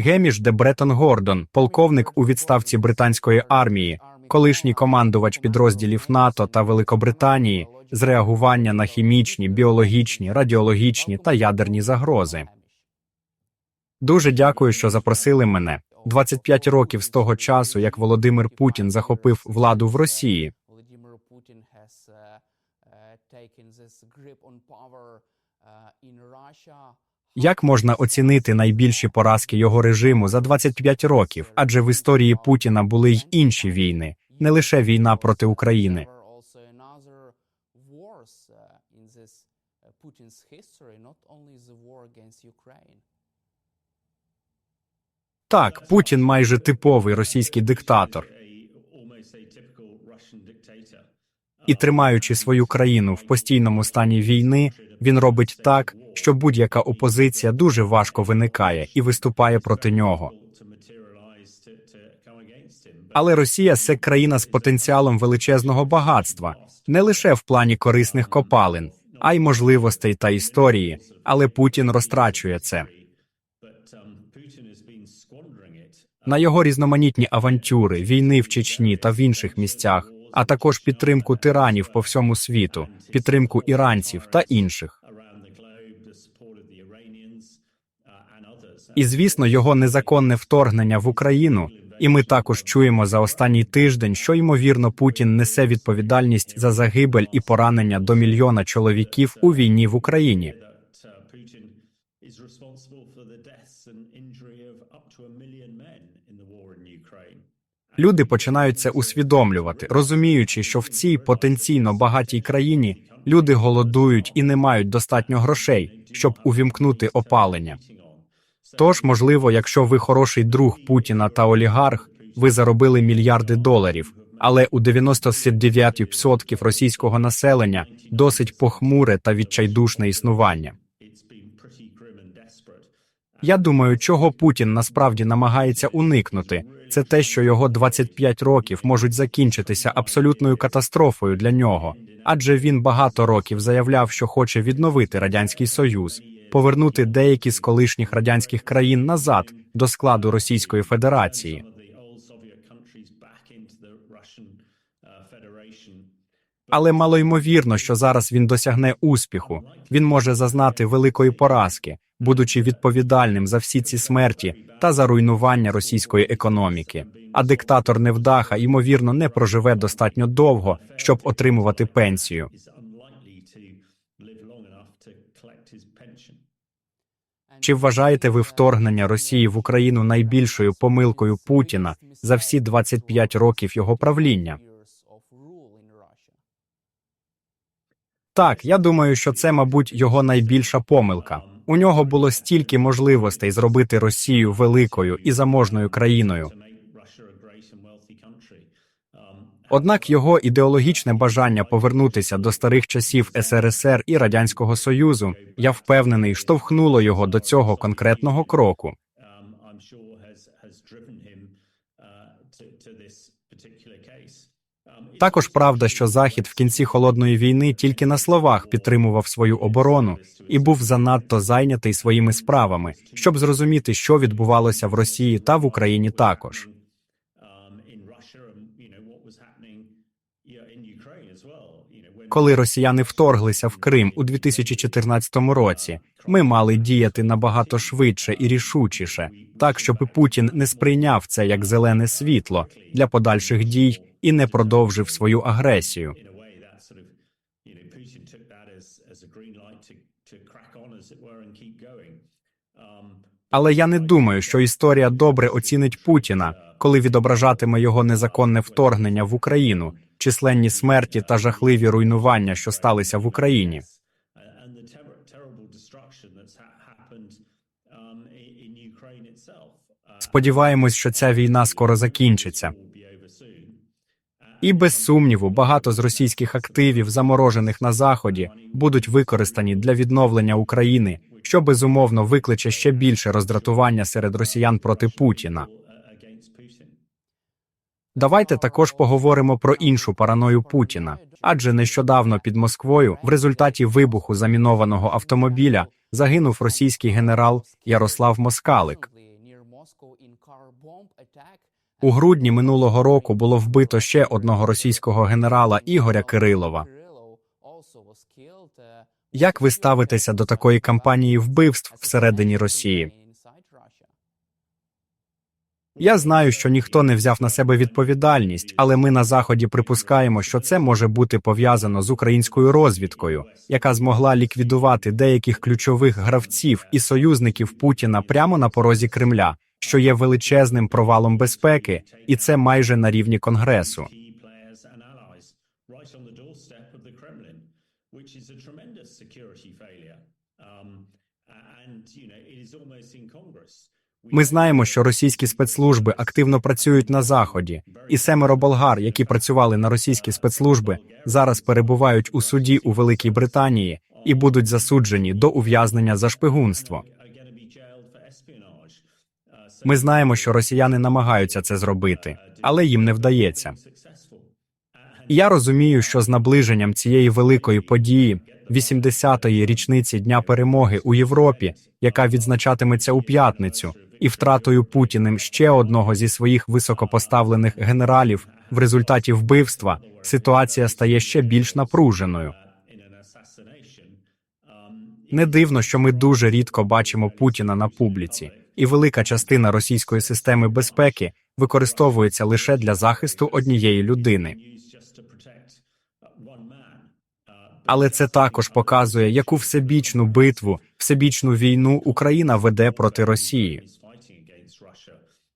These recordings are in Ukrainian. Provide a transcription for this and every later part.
Геміш де Бреттон Гордон, полковник у відставці британської армії, колишній командувач підрозділів НАТО та Великобританії з реагування на хімічні, біологічні, радіологічні та ядерні загрози. Дуже дякую, що запросили мене. 25 років з того часу, як Володимир Путін захопив владу в Росії. Uh, uh, taken this in Russia. Як можна оцінити найбільші поразки його режиму за 25 років? Адже в історії Путіна були й інші війни, не лише війна проти України. Так, Путін майже типовий російський диктатор, і тримаючи свою країну в постійному стані війни, він робить так, що будь-яка опозиція дуже важко виникає і виступає проти нього. Але Росія це країна з потенціалом величезного багатства, не лише в плані корисних копалин, а й можливостей та історії. Але Путін розтрачує це. на його різноманітні авантюри, війни в Чечні та в інших місцях, а також підтримку тиранів по всьому світу, підтримку іранців та інших. І звісно, його незаконне вторгнення в Україну. І ми також чуємо за останній тиждень, що ймовірно Путін несе відповідальність за загибель і поранення до мільйона чоловіків у війні в Україні. responsible for the deaths. Люди починають це усвідомлювати, розуміючи, що в цій потенційно багатій країні люди голодують і не мають достатньо грошей, щоб увімкнути опалення. Тож, можливо, якщо ви хороший друг Путіна та олігарх, ви заробили мільярди доларів, але у 99% російського населення досить похмуре та відчайдушне існування. Я думаю, чого Путін насправді намагається уникнути, це те, що його 25 років можуть закінчитися абсолютною катастрофою для нього, адже він багато років заявляв, що хоче відновити радянський союз, повернути деякі з колишніх радянських країн назад до складу Російської Федерації. Але малоймовірно, що зараз він досягне успіху. Він може зазнати великої поразки, будучи відповідальним за всі ці смерті та за руйнування російської економіки. А диктатор невдаха ймовірно не проживе достатньо довго, щоб отримувати пенсію. Чи вважаєте ви вторгнення Росії в Україну найбільшою помилкою Путіна за всі 25 років його правління? Так, я думаю, що це, мабуть, його найбільша помилка. У нього було стільки можливостей зробити Росію великою і заможною країною. Однак його ідеологічне бажання повернутися до старих часів СРСР і Радянського Союзу, я впевнений, штовхнуло його до цього конкретного кроку. Також правда, що Захід в кінці холодної війни тільки на словах підтримував свою оборону і був занадто зайнятий своїми справами, щоб зрозуміти, що відбувалося в Росії та в Україні також. Коли росіяни вторглися в Крим у 2014 році, ми мали діяти набагато швидше і рішучіше, так щоб Путін не сприйняв це як зелене світло для подальших дій і не продовжив свою агресію. Але я не думаю, що історія добре оцінить Путіна, коли відображатиме його незаконне вторгнення в Україну, численні смерті та жахливі руйнування, що сталися в Україні. Сподіваємось, що ця війна скоро закінчиться. І без сумніву, багато з російських активів, заморожених на заході, будуть використані для відновлення України, що безумовно викличе ще більше роздратування серед росіян проти Путіна. Давайте також поговоримо про іншу параною Путіна, адже нещодавно під Москвою, в результаті вибуху замінованого автомобіля, загинув російський генерал Ярослав Москалик. У грудні минулого року було вбито ще одного російського генерала Ігоря Кирилова. Як ви ставитеся до такої кампанії вбивств всередині Росії? Я знаю, що ніхто не взяв на себе відповідальність, але ми на заході припускаємо, що це може бути пов'язано з українською розвідкою, яка змогла ліквідувати деяких ключових гравців і союзників Путіна прямо на порозі Кремля, що є величезним провалом безпеки, і це майже на рівні конгресу. Um, and, you know, it is almost in Congress. Ми знаємо, що російські спецслужби активно працюють на заході, і семеро болгар, які працювали на російські спецслужби, зараз перебувають у суді у Великій Британії і будуть засуджені до ув'язнення за шпигунство. Ми знаємо, що росіяни намагаються це зробити, але їм не вдається. І я розумію, що з наближенням цієї великої події, 80-ї річниці Дня перемоги у Європі, яка відзначатиметься у п'ятницю, і втратою Путіним ще одного зі своїх високопоставлених генералів в результаті вбивства, ситуація стає ще більш напруженою. Не дивно, що ми дуже рідко бачимо Путіна на публіці, і велика частина російської системи безпеки використовується лише для захисту однієї людини. Але це також показує, яку всебічну битву, всебічну війну Україна веде проти Росії. is fighting against Russia.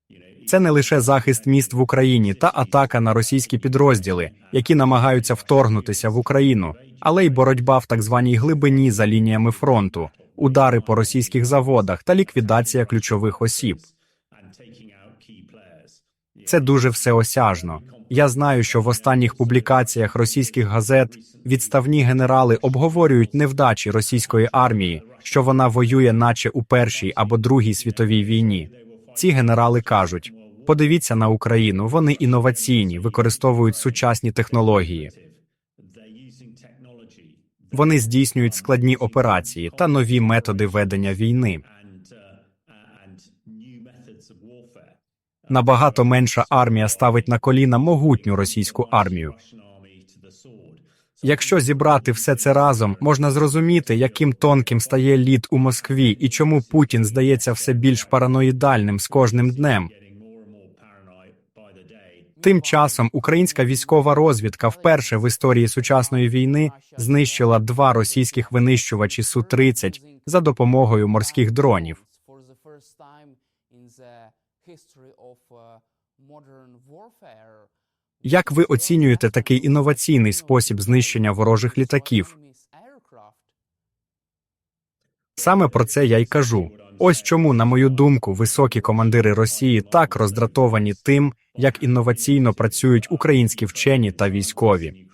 You know, Це не лише захист міст в Україні та атака на російські підрозділи, які намагаються вторгнутися в Україну, але й боротьба в так званій глибині за лініями фронту, удари по російських заводах та ліквідація ключових осіб. Це дуже всеосяжно. Я знаю, що в останніх публікаціях російських газет відставні генерали обговорюють невдачі російської армії, що вона воює, наче у першій або другій світовій війні. Ці генерали кажуть: подивіться на Україну, вони інноваційні, використовують сучасні технології. Вони здійснюють складні операції та нові методи ведення війни. Набагато менша армія ставить на коліна могутню російську армію. Russian army to the sword. Якщо зібрати все це разом, можна зрозуміти, яким тонким стає лід у Москві і чому Путін здається все більш параноїдальним з кожним днем. Тим часом українська військова розвідка вперше в історії сучасної війни знищила два російських винищувачі су 30 за допомогою морських дронів. History of uh, modern warfare, Як ви оцінюєте такий інноваційний спосіб знищення ворожих літаків? Саме про це я й кажу. Ось чому, на мою думку, високі командири Росії так роздратовані тим, як інноваційно працюють українські вчені та військові.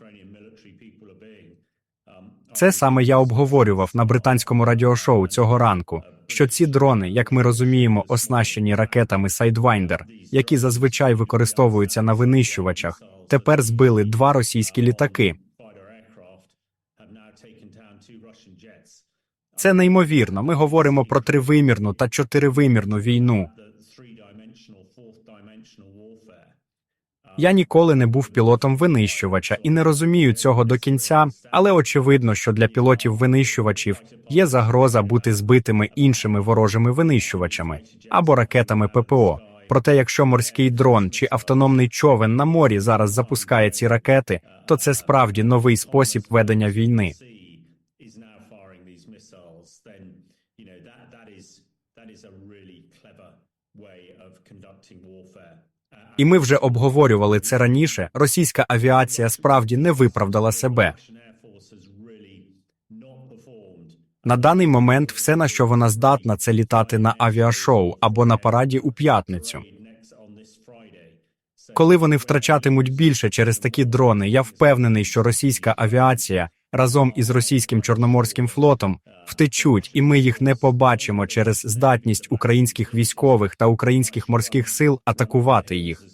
Це саме я обговорював на британському радіошоу цього ранку. Що ці дрони, як ми розуміємо, оснащені ракетами Sidewinder, які зазвичай використовуються на винищувачах, тепер збили два російські літаки. Це неймовірно. Ми говоримо про тривимірну та чотиривимірну війну. The three-dimensional, fourth-dimensional warfare. Я ніколи не був пілотом винищувача і не розумію цього до кінця, але очевидно, що для пілотів винищувачів є загроза бути збитими іншими ворожими винищувачами або ракетами ППО. Проте, якщо морський дрон чи автономний човен на морі зараз запускає ці ракети, то це справді новий спосіб ведення війни. Sea is now firing these missiles, then you know that that is that is a really clever way of conducting warfare. Uh, І ми вже обговорювали це раніше. Російська авіація справді не виправдала себе. На даний момент все, на що вона здатна, це літати на авіашоу або на параді у п'ятницю. Коли вони втрачатимуть більше через такі дрони, я впевнений, що російська авіація разом із російським чорноморським флотом втечуть, і ми їх не побачимо через здатність українських військових та українських морських сил атакувати їх.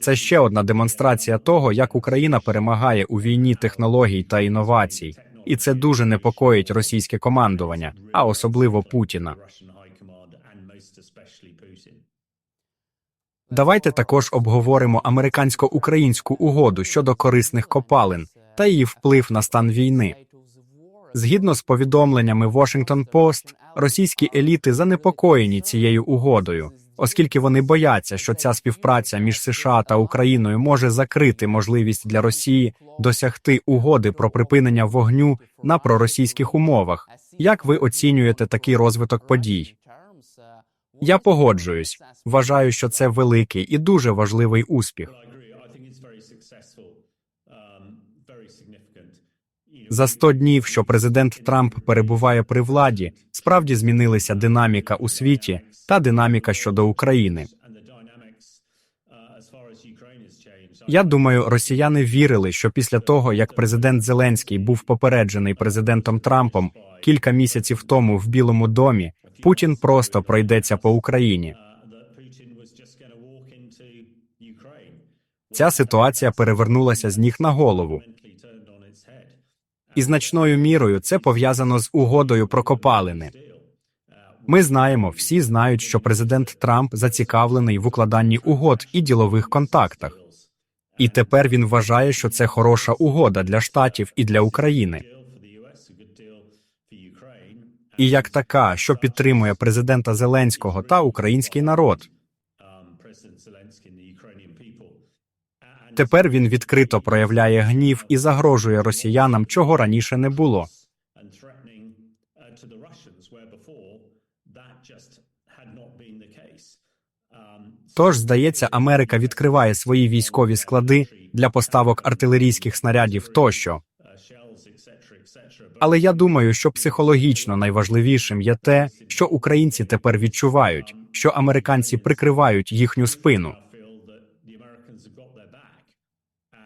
Це ще одна демонстрація того, як Україна перемагає у війні технологій та інновацій. і це дуже непокоїть російське командування, а особливо Путіна. Давайте також обговоримо американсько-українську угоду щодо корисних копалин та її вплив на стан війни. Згідно з повідомленнями Washington Post, російські еліти занепокоєні цією угодою, оскільки вони бояться, що ця співпраця між США та Україною може закрити можливість для Росії досягти угоди про припинення вогню на проросійських умовах. Як ви оцінюєте такий розвиток подій? Я погоджуюсь. Вважаю, що це великий і дуже важливий успіх. За 100 днів, що президент Трамп перебуває при владі, справді змінилася динаміка у світі та динаміка щодо України. Я думаю, росіяни вірили, що після того, як президент Зеленський був попереджений президентом Трампом кілька місяців тому в Білому домі, Путін просто пройдеться по Україні. Ця ситуація перевернулася з ніг на голову. І значною мірою це пов'язано з угодою про копалини. Ми знаємо, всі знають, що президент Трамп зацікавлений в укладанні угод і ділових контактах. І тепер він вважає, що це хороша угода для штатів і для України. І як така, що підтримує президента Зеленського та український народ. Тепер він відкрито проявляє гнів і загрожує росіянам, чого раніше не було. Тож, здається, Америка відкриває свої військові склади для поставок артилерійських снарядів тощо. Але я думаю, що психологічно найважливішим є те, що українці тепер відчувають, що американці прикривають їхню спину.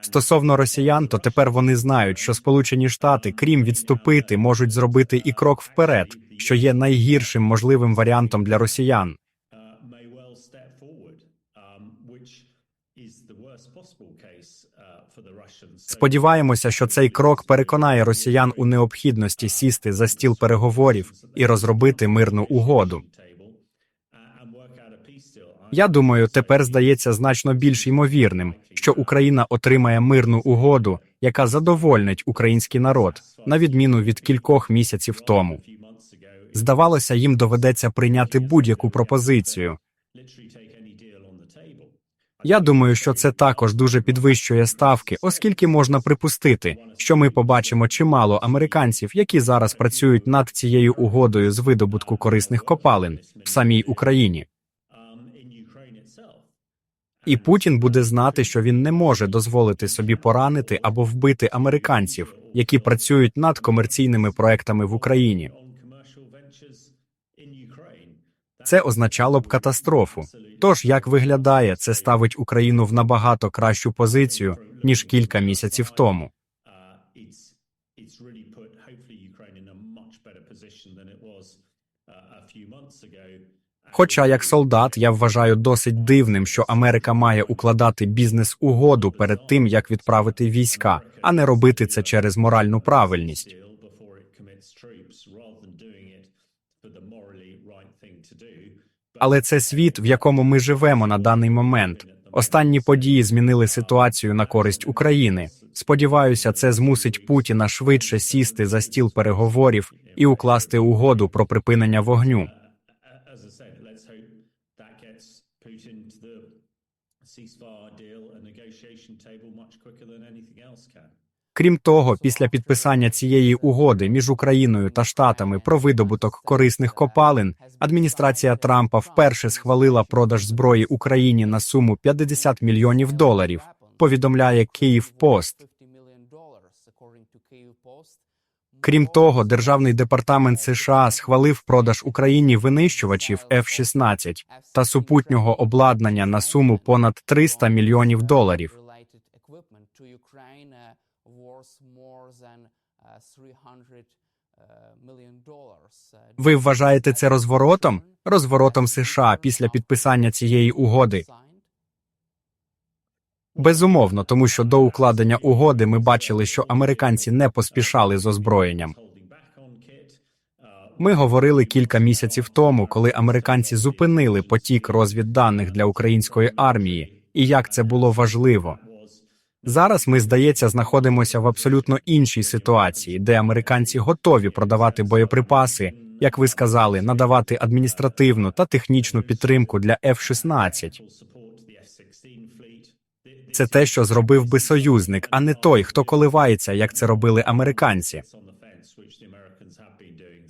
Стосовно росіян, то тепер вони знають, що Сполучені Штати, крім відступити, можуть зробити і крок вперед, що є найгіршим можливим варіантом для росіян. Сподіваємося, що цей крок переконає росіян у необхідності сісти за стіл переговорів і розробити мирну угоду. Я думаю, тепер здається значно більш ймовірним, що Україна отримає мирну угоду, яка задовольнить український народ, на відміну від кількох місяців тому. Здавалося, їм доведеться прийняти будь-яку пропозицію. Я думаю, що це також дуже підвищує ставки, оскільки можна припустити, що ми побачимо чимало американців, які зараз працюють над цією угодою з видобутку корисних копалин в самій Україні. І Путін буде знати, що він не може дозволити собі поранити або вбити американців, які працюють над комерційними проектами в Україні. Це означало б катастрофу. Тож, як виглядає, це ставить Україну в набагато кращу позицію ніж кілька місяців тому. Хоча як солдат я вважаю досить дивним, що Америка має укладати бізнес-угоду перед тим, як відправити війська, а не робити це через моральну правильність. Але це світ, в якому ми живемо на даний момент. Останні події змінили ситуацію на користь України. Сподіваюся, це змусить Путіна швидше сісти за стіл переговорів і укласти угоду про припинення вогню. Крім того, після підписання цієї угоди між Україною та Штатами про видобуток корисних копалин, адміністрація Трампа вперше схвалила продаж зброї Україні на суму 50 мільйонів доларів. Повідомляє Київ Пост. Крім того, державний департамент США схвалив продаж Україні винищувачів F-16 та супутнього обладнання на суму понад 300 мільйонів доларів. Ви вважаєте це розворотом? Розворотом США після підписання цієї угоди? Безумовно, тому що до укладення угоди ми бачили, що американці не поспішали з озброєнням. Ми говорили кілька місяців тому, коли американці зупинили потік розвідданих для української армії, і як це було важливо. Зараз ми, здається, знаходимося в абсолютно іншій ситуації, де американці готові продавати боєприпаси, як ви сказали, надавати адміністративну та технічну підтримку для F-16. Це те, що зробив би союзник, а не той, хто коливається, як це робили американці.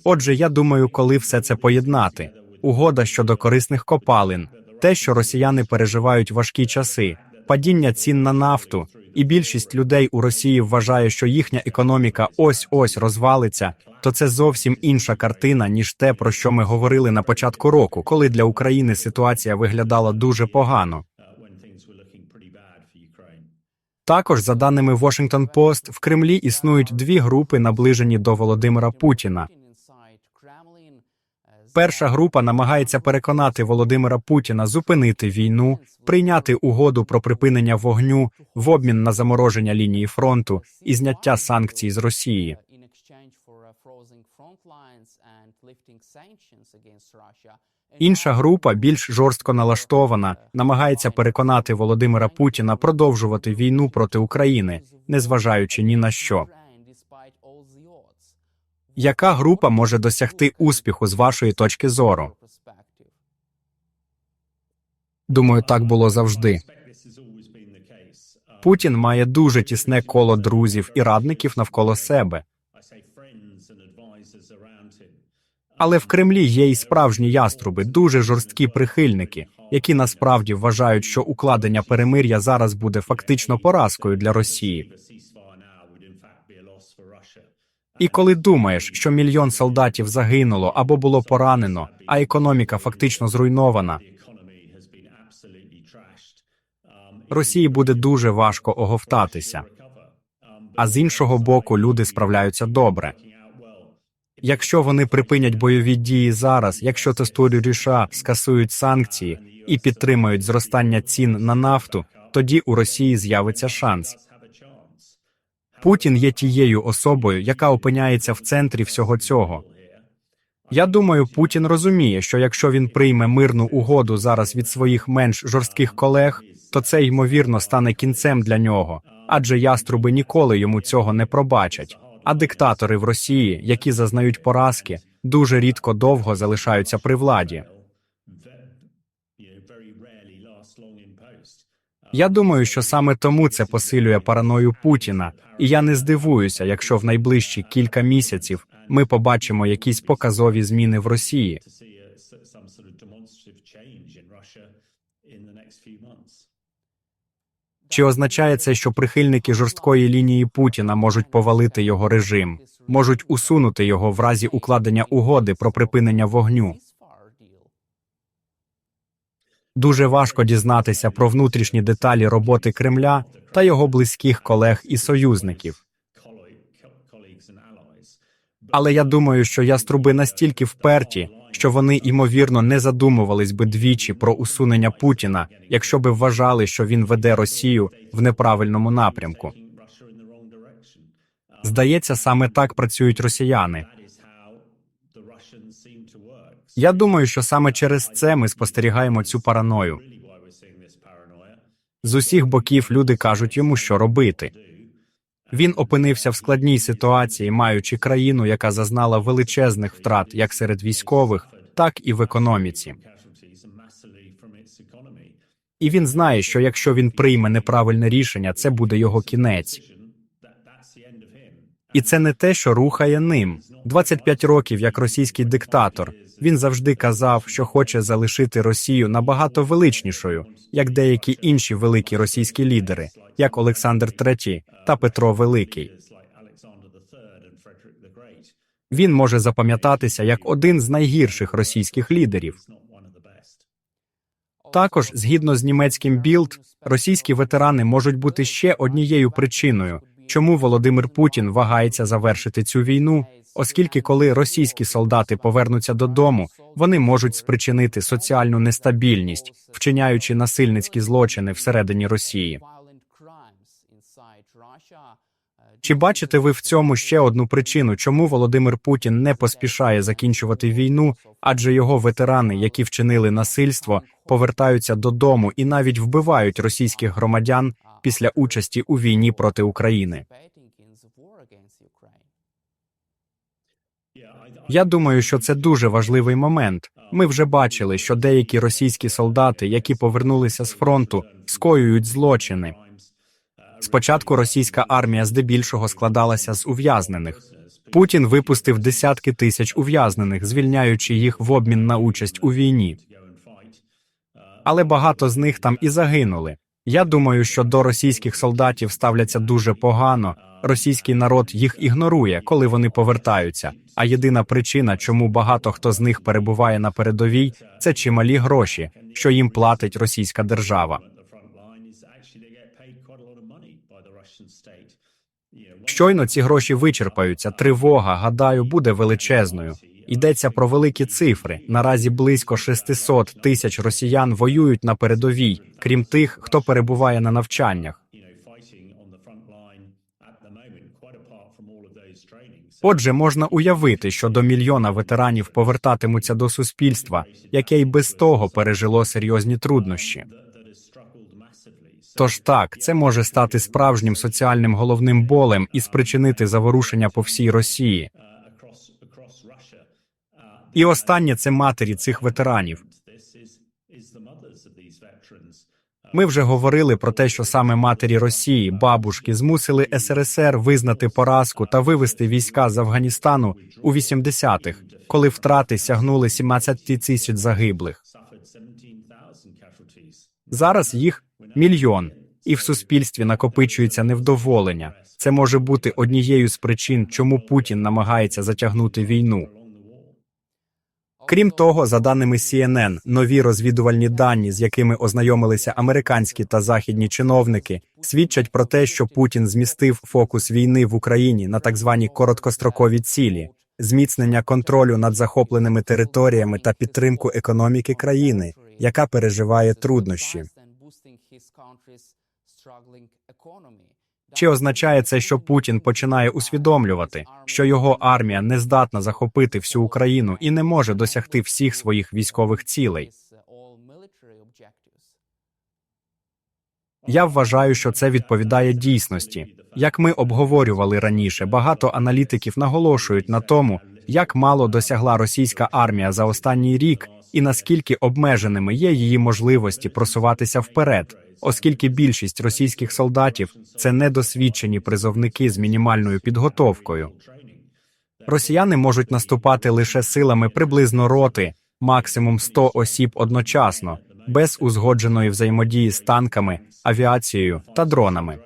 Отже, я думаю, коли все це поєднати, угода щодо корисних копалин, те, що росіяни переживають важкі часи, падіння цін на нафту, і більшість людей у Росії вважає, що їхня економіка ось ось розвалиться, то це зовсім інша картина, ніж те, про що ми говорили на початку року, коли для України ситуація виглядала дуже погано. Також, за даними Washington Post, в Кремлі існують дві групи, наближені до Володимира Путіна. Перша група намагається переконати Володимира Путіна зупинити війну, прийняти угоду про припинення вогню в обмін на замороження лінії фронту і зняття санкцій з Росії. Інша група, більш жорстко налаштована, намагається переконати Володимира Путіна продовжувати війну проти України, незважаючи ні на що. Яка група може досягти успіху з вашої точки зору? Думаю, так було завжди. Путін має дуже тісне коло друзів і радників навколо себе. Але в Кремлі є і справжні яструби, дуже жорсткі прихильники, які насправді вважають, що укладення перемир'я зараз буде фактично поразкою для Росії. І коли думаєш, що мільйон солдатів загинуло або було поранено, а економіка фактично зруйнована, Росії буде дуже важко оговтатися. А з іншого боку, люди справляються добре. Якщо вони припинять бойові дії зараз, якщо тестують ріша, скасують санкції і підтримають зростання цін на нафту, тоді у Росії з'явиться шанс. Путін є тією особою, яка опиняється в центрі всього цього. Я думаю, Путін розуміє, що якщо він прийме мирну угоду зараз від своїх менш жорстких колег, то це ймовірно стане кінцем для нього, адже яструби ніколи йому цього не пробачать. А диктатори в Росії, які зазнають поразки, дуже рідко довго залишаються при владі. Я думаю, що саме тому це посилює параною Путіна, і я не здивуюся, якщо в найближчі кілька місяців ми побачимо якісь показові зміни в Росії. Чи означає це, що прихильники жорсткої лінії Путіна можуть повалити його режим, можуть усунути його в разі укладення угоди про припинення вогню? Дуже важко дізнатися про внутрішні деталі роботи Кремля та його близьких колег і союзників. Але я думаю, що яструби настільки вперті, що вони ймовірно не задумувались би двічі про усунення Путіна, якщо би вважали, що він веде Росію в неправильному напрямку. Здається, саме так працюють росіяни. Я думаю, що саме через це ми спостерігаємо цю параною. З усіх боків люди кажуть йому, що робити. Він опинився в складній ситуації, маючи країну, яка зазнала величезних втрат як серед військових, так і в економіці. І він знає, що якщо він прийме неправильне рішення, це буде його кінець. І це не те, що рухає ним. 25 років як російський диктатор. Він завжди казав, що хоче залишити Росію набагато величнішою, як деякі інші великі російські лідери, як Олександр III та Петро Великий. Він може запам'ятатися як один з найгірших російських лідерів. Також, згідно з німецьким Білд, російські ветерани можуть бути ще однією причиною, чому Володимир Путін вагається завершити цю війну, оскільки коли російські солдати повернуться додому, вони можуть спричинити соціальну нестабільність, вчиняючи насильницькі злочини всередині Росії. Чи бачите ви в цьому ще одну причину, чому Володимир Путін не поспішає закінчувати війну, адже його ветерани, які вчинили насильство, повертаються додому і навіть вбивають російських громадян після участі у війні проти України? Я думаю, що це дуже важливий момент. Ми вже бачили, що деякі російські солдати, які повернулися з фронту, скоюють злочини. Спочатку російська армія здебільшого складалася з ув'язнених. Путін випустив десятки тисяч ув'язнених, звільняючи їх в обмін на участь у війні. Але багато з них там і загинули. Я думаю, що до російських солдатів ставляться дуже погано. Російський народ їх ігнорує, коли вони повертаються. А єдина причина, чому багато хто з них перебуває на передовій, це чималі гроші, що їм платить російська держава. Щойно ці гроші вичерпаються. Тривога, гадаю, буде величезною. Йдеться про великі цифри. Наразі близько 600 тисяч росіян воюють на передовій, крім тих, хто перебуває на навчаннях. Отже, можна уявити, що до мільйона ветеранів повертатимуться до суспільства, яке й без того пережило серйозні труднощі. Тож так, це може стати справжнім соціальним головним болем і спричинити заворушення по всій Росії. І останнє це матері цих ветеранів. Ми вже говорили про те, що саме матері Росії, бабушки, змусили СРСР визнати поразку та вивести війська з Афганістану у 80-х, коли втрати сягнули 17 тисяч загиблих. Зараз їх мільйон, і в суспільстві накопичується невдоволення. Це може бути однією з причин, чому Путін намагається затягнути війну. Крім того, за даними CNN, нові розвідувальні дані, з якими ознайомилися американські та західні чиновники, свідчать про те, що Путін змістив фокус війни в Україні на так звані короткострокові цілі, зміцнення контролю над захопленими територіями та підтримку економіки країни, яка переживає труднощі. Чи означає це, що Путін починає усвідомлювати, що його армія не здатна захопити всю Україну і не може досягти всіх своїх військових цілей? Я вважаю, що це відповідає дійсності. Як ми обговорювали раніше, багато аналітиків наголошують на тому, як мало досягла російська армія за останній рік і наскільки обмеженими є її можливості просуватися вперед, оскільки більшість російських солдатів це недосвідчені призовники з мінімальною підготовкою. Росіяни можуть наступати лише силами приблизно роти, максимум 100 осіб одночасно, без узгодженої взаємодії з танками, авіацією та дронами.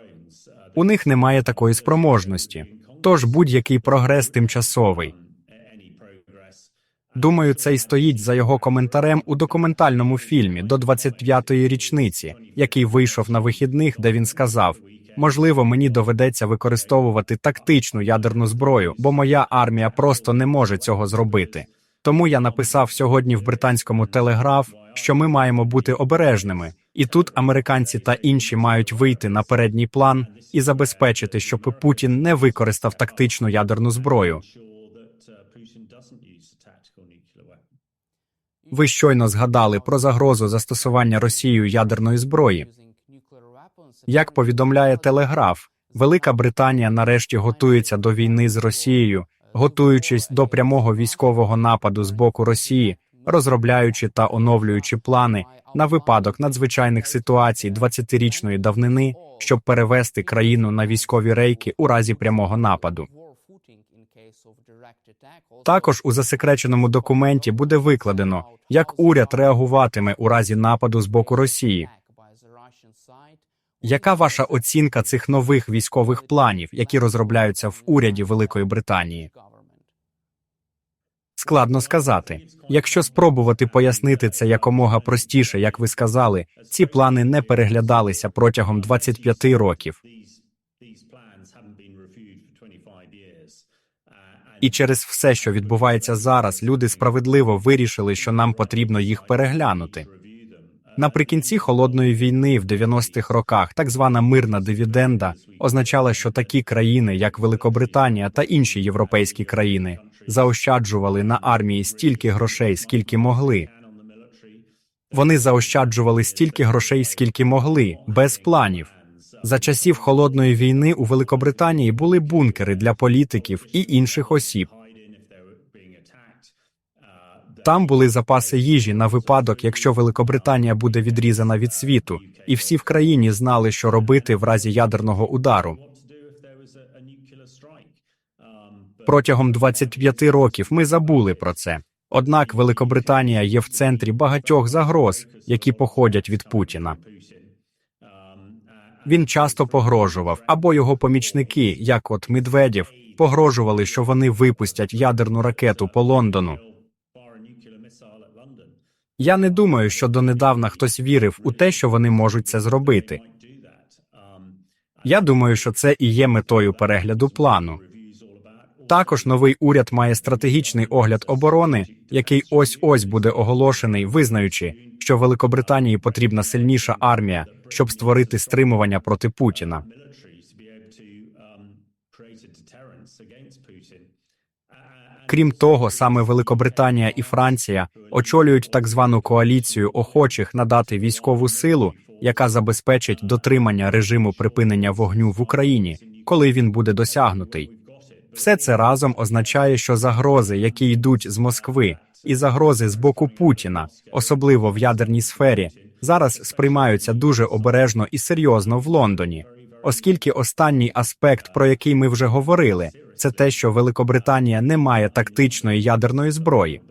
У них немає такої спроможності, тож будь-який прогрес тимчасовий. Думаю, це й стоїть за його коментарем у документальному фільмі до 25-ї річниці, який вийшов на вихідних, де він сказав: можливо, мені доведеться використовувати тактичну ядерну зброю, бо моя армія просто не може цього зробити. Тому я написав сьогодні в британському телеграф, що ми маємо бути обережними, і тут американці та інші мають вийти на передній план і забезпечити, щоб Путін не використав тактичну ядерну зброю. Ви щойно згадали про загрозу застосування Росією ядерної зброї. Як повідомляє Телеграф, Велика Британія нарешті готується до війни з Росією, готуючись до прямого військового нападу з боку Росії, розробляючи та оновлюючи плани на випадок надзвичайних ситуацій 20-річної давнини, щоб перевести країну на військові рейки у разі прямого нападу. Також у засекреченому документі буде викладено, як уряд реагуватиме у разі нападу з боку Росії. Яка ваша оцінка цих нових військових планів, які розробляються в уряді Великої Британії? Складно сказати. Якщо спробувати пояснити це якомога простіше, як ви сказали, ці плани не переглядалися протягом 25 років. І через все, що відбувається зараз, люди справедливо вирішили, що нам потрібно їх переглянути. Наприкінці холодної війни в 90-х роках так звана мирна дивіденда означала, що такі країни, як Великобританія та інші європейські країни, заощаджували на армії стільки грошей, скільки могли. Вони заощаджували стільки грошей, скільки могли, без планів. За часів холодної війни у Великобританії були бункери для політиків і інших осіб. Там були запаси їжі на випадок, якщо Великобританія буде відрізана від світу, і всі в країні знали, що робити в разі ядерного удару. Протягом 25 років ми забули про це. Однак Великобританія є в центрі багатьох загроз, які походять від Путіна. Він часто погрожував, або його помічники, як от Медведєв, погрожували, що вони випустять ядерну ракету по Лондону. Я не думаю, що донедавна хтось вірив у те, що вони можуть це зробити. Я думаю, що це і є метою перегляду плану. Також новий уряд має стратегічний огляд оборони, який ось ось буде оголошений, визнаючи, що Великобританії потрібна сильніша армія, щоб створити стримування проти Путіна. Крім того, саме Великобританія і Франція очолюють так звану коаліцію охочих надати військову силу, яка забезпечить дотримання режиму припинення вогню в Україні, коли він буде досягнутий. Все це разом означає, що загрози, які йдуть з Москви, і загрози з боку Путіна, особливо в ядерній сфері, зараз сприймаються дуже обережно і серйозно в Лондоні, оскільки останній аспект, про який ми вже говорили, це те, що Великобританія не має тактичної ядерної зброї.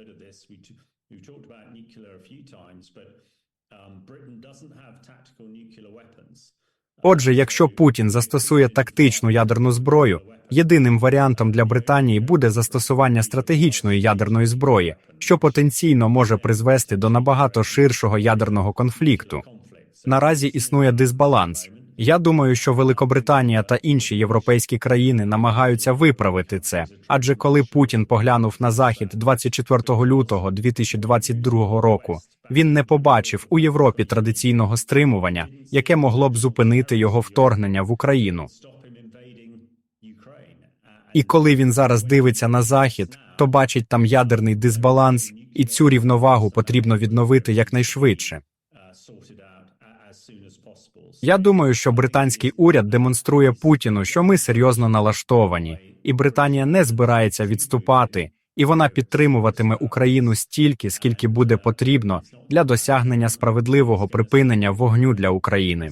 Отже, якщо Путін застосує тактичну ядерну зброю, єдиним варіантом для Британії буде застосування стратегічної ядерної зброї, що потенційно може призвести до набагато ширшого ядерного конфлікту. Наразі існує дисбаланс. Я думаю, що Великобританія та інші європейські країни намагаються виправити це. Адже коли Путін поглянув на захід 24 лютого 2022 року, він не побачив у Європі традиційного стримування, яке могло б зупинити його вторгнення в Україну. І коли він зараз дивиться на захід, то бачить там ядерний дисбаланс, і цю рівновагу потрібно відновити якнайшвидше. Я думаю, що британський уряд демонструє Путіну, що ми серйозно налаштовані, і Британія не збирається відступати, і вона підтримуватиме Україну стільки, скільки буде потрібно для досягнення справедливого припинення вогню для України.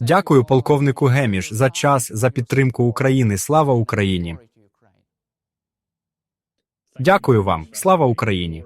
Дякую полковнику Геміш за час за підтримку України. Слава Україні! Дякую вам. Слава Україні!